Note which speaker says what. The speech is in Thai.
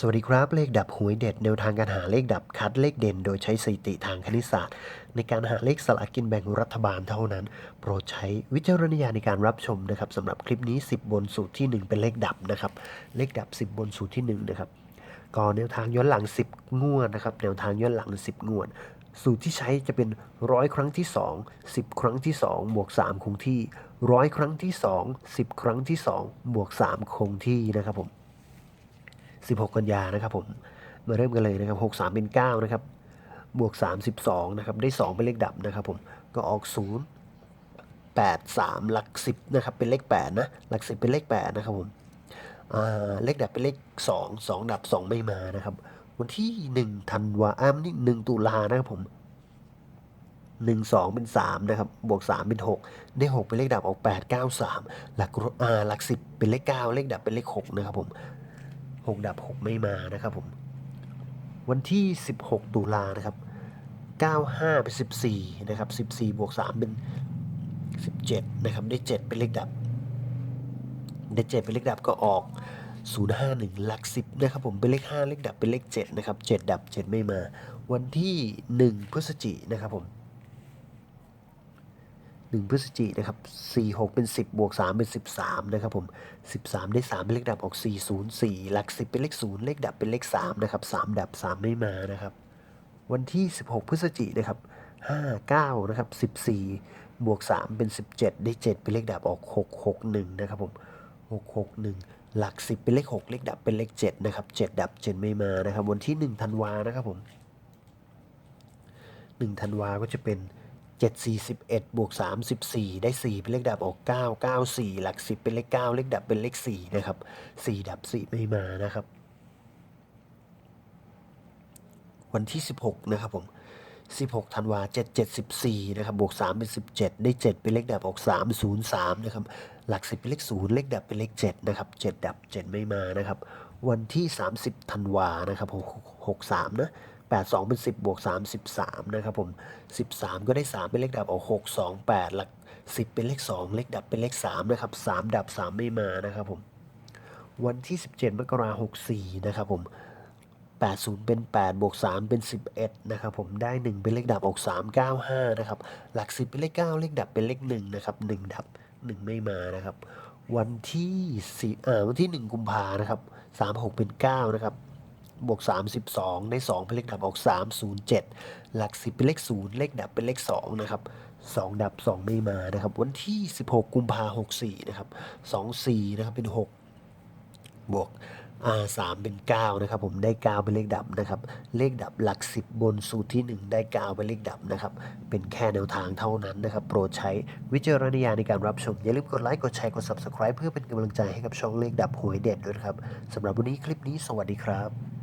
Speaker 1: สวัสดีครับ เลขดับหวยเด็ดแนวทางการหาเลขดับคัดเลขเด่น โดยใช้สถิติทางคณิตศาสตร์ ในการหาเลขสลากกินแบ่งรัฐบาลเท่านั้น โปรดใช้วิจารณญาณในการรับชมนะครับสำหรับคลิปนี้ 10 บนสูตรที่ 1 เป็นเลขดับนะครับ เลขดับ 10 บนสูตรที่1นะครับก็แนวทางย้อนหลัง 10 งวดนะครับแนวทางย้อนหลัง 10 งวด สูตรที่ใช้จะเป็นร้อยครั้งที่ 2 10 ครั้งที่ 2 บวก 3 คงที่ร้อยครั้งที่ 2 10 ครั้งที่ 2 บวก 3 คงที่นะครับผม 16 กันยานะครับผม มาเริ่มกันเลยนะครับ 6 3 เป็น 9 นะครับ บวก 32 นะครับ ได้ 2 เป็นเลขดับนะครับผม ก็ออก 0 8 3 หลัก 10 นะครับ เป็นเลข 8 นะ หลัก 10 เป็นเลข 8 นะครับผมเลขดับเป็นเลข 2 2 ดับ 2 ไม่มานะครับ วันที่ 1 ธันวาอ้ามนี่1ตุลานะครับผม1 2เป็น3นะครับ บวก3เป็น6ได้6เป็นเลขดับออก8 9 3หลักอ่าหลัก10เป็นเลข9เลขดับเป็นเลข6นะครับผม 6ดับ 6 ไม่มานะครับผม วันที่ 16 ตุลานะครับ 95 เป็น 14 นะครับ 14 บวก 3 เป็น 17 นะครับ ได้ 7 เป็นเลขดับ ได้ 7 เป็นเลขดับก็ออก 051 หลัก 10 นะครับผม เป็นเลข 5 เลขดับ เป็นเลข 7 นะครับ 7 ดับ 7 ไม่มา วันที่ 1 พฤศจินะครับผม 1พฤศจิกนะครับ4 6 เป็น 10 บวก 3 เป็น 13 นะครับผม 13 ได้ 3 เป็นเลขดับออก 404 หลัก 10 เป็นเลข 0 เลขดับเป็นเลข 3 นะครับ 3 ดับ 3 ไม่มานะครับ วันที่ 16 พฤศจิกนะครับ 59 นะครับ 14 บวก 3 เป็น 17 ได้ 7 เป็นเลขดับออก 661 นะครับผม 661 หลัก 10 เป็นเลข 6 เลขดับเป็นเลข 7 นะครับ 7 ดับ 7 ไม่มานะครับ วันที่ 1 ธันวานะครับผม 1 ธันวาก็จะเป็น 7 4 11บวก34ได้ 4 เป็นเลขดับออก 9 9 4 หลัก 10 เป็นเลข 9 เลขดับเป็นเลข 4 นะครับ 4 ดับ 4 ไม่มานะครับ วันที่ 16 นะครับผม 16ธันวา7 7 14นะครับบวก 3 เป็น 17 ได้ 7 เป็นเลขดับออก 3 0 3นะครับ หลัก 10 เป็นเลข 0 เลขดับเป็นเลข 7 นะครับ 7 ดับ 7 ไม่มานะครับ วันที่ 30ธันวานะครับ 63 นะ 82 เป็น 10 บวก33นะครับผม 13 ก็ได้ 3 เป็นเลขดับออก6 2 8หลัก 10 เป็นเลข 2 เลขดับเป็นเลข 3 นะครับ 3 ดับ 3 ไม่มานะครับผม วันที่ 17 มกราคม64 นะครับผม80 เป็น 8 บวก 3 เป็น 11 นะครับผม ได้ 1 เป็นเลขดับออก 395 นะครับ หลัก 10 เป็นเลข 9 เลขดับเป็นเลข 1 นะครับ 1 ดับ 1 ไม่มานะครับ วันที่4อ่าวันที่ 1 กุมภานะครับ 36 เป็น 9 นะครับ บวก 32 ได้2เป็นเลขดับออก 307 หลัก 10 เป็นเลข 0 เลขดับเป็นเลข 2 นะครับ 2 ดับ 2 ไม่มานะครับ วันที่ 16 กุมภา64 นะครับ 24 นะครับ เป็น 6 บวกอ่าสามเป็น 9 นะครับ ผมได้ 9 เป็นเลขดับนะครับ เลขดับหลัก 10 บนสูตรที่ 1 ได้ 9 เป็นเลขดับนะครับ เป็นแค่แนวทางเท่านั้นนะครับ โปรดใช้วิจารณญาณในการรับชม อย่าลืมกดไลค์ กดแชร์ กด Subscribe เพื่อเป็นกำลังใจให้กับช่องเลขดับหวยเด็ดด้วยครับสำหรับวันนี้คลิปนี้สวัสดีครับ